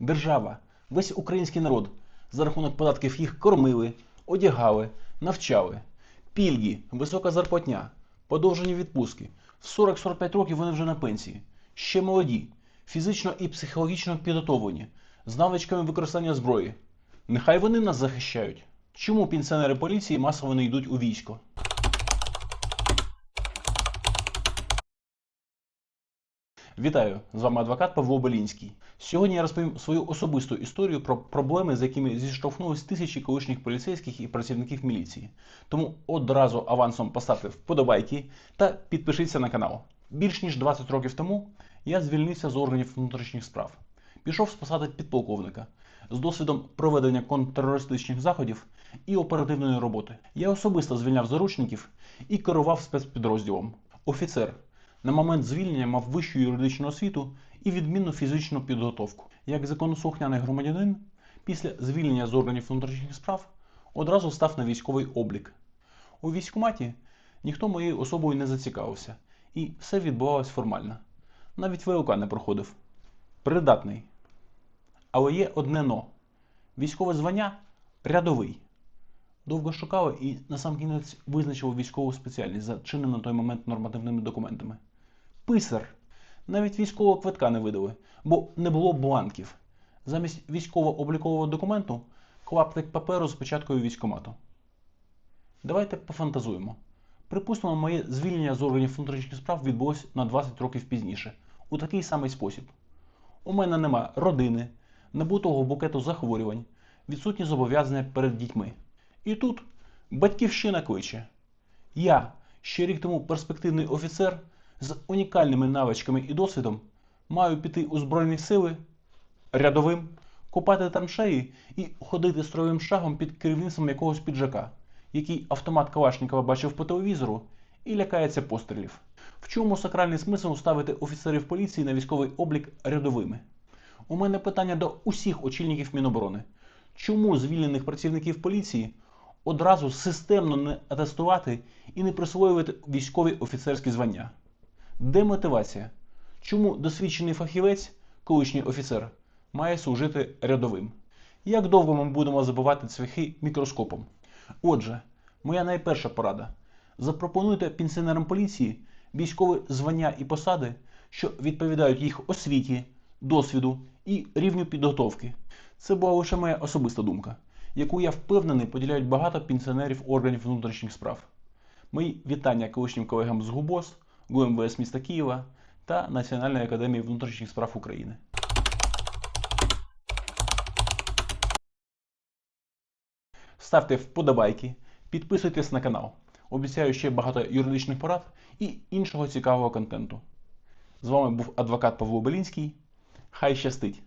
Держава, весь український народ за рахунок податків їх кормили, одягали, навчали. Пільги, висока зарплатня, подовжені відпустки. В 40-45 років вони вже на пенсії. Ще молоді, фізично і психологічно підготовлені, з навичками використання зброї. Нехай вони нас захищають. Чому пенсіонери поліції масово не йдуть у військо? Вітаю! З вами адвокат Павло Белінський. Сьогодні я розповім свою особисту історію про проблеми, з якими зіштовхнулись тисячі колишніх поліцейських і працівників міліції. Тому одразу авансом поставте вподобайки та підпишіться на канал. Більш ніж 20 років тому я звільнився з органів внутрішніх справ. Пішов з посади підполковника з досвідом проведення контртерористичних заходів і оперативної роботи. Я особисто звільняв заручників і керував спецпідрозділом. Офіцер на момент звільнення мав вищу юридичну освіту і відмінну фізичну підготовку. Як законослухняний громадянин, після звільнення з органів внутрішніх справ одразу став на військовий облік. У військкоматі ніхто моєю особою не зацікавився, і все відбувалось формально. Навіть ВЛК не проходив. Придатний. Але є одне но. Військове звання рядовий. Довго шукали і на сам кінець визначили військову спеціальність за чинним на той момент нормативними документами. Писар. Навіть військового квитка не видали, бо не було бланків. Замість військово-облікового документу клаптик паперу з початкою військомату. Давайте пофантазуємо. Припустимо, моє звільнення з органів внутрішніх справ відбулось на 20 років пізніше, у такий самий спосіб. У мене нема родини, набутого букету захворювань, відсутні зобов'язання перед дітьми. І тут батьківщина кличе. Я, ще рік тому перспективний офіцер з унікальними навичками і досвідом, маю піти у Збройні сили рядовим, копати траншеї і ходити строєвим шагом під керівництвом якогось піджака, який автомат Калашникова бачив по телевізору і лякається пострілів. В чому сакральний смисл ставити офіцерів поліції на військовий облік рядовими? У мене питання до усіх очільників Міноборони. Чому звільнених працівників поліції одразу системно не атестувати і не присвоювати військові офіцерські звання? Де мотивація? Чому досвідчений фахівець, колишній офіцер, має служити рядовим? Як довго ми будемо забивати цвяхи мікроскопом? Отже, моя найперша порада: запропонуйте пенсіонерам поліції військові звання і посади, що відповідають їх освіті, досвіду і рівню підготовки. Це була лише моя особиста думка, яку я впевнений поділяють багато пенсіонерів органів внутрішніх справ. Мої вітання колишнім колегам з ГУБОС, ГУМВС міста Києва та Національної академії внутрішніх справ України. Ставте вподобайки, підписуйтесь на канал. Обіцяю ще багато юридичних порад і іншого цікавого контенту. З вами був адвокат Павло Белінський. Хай щастить!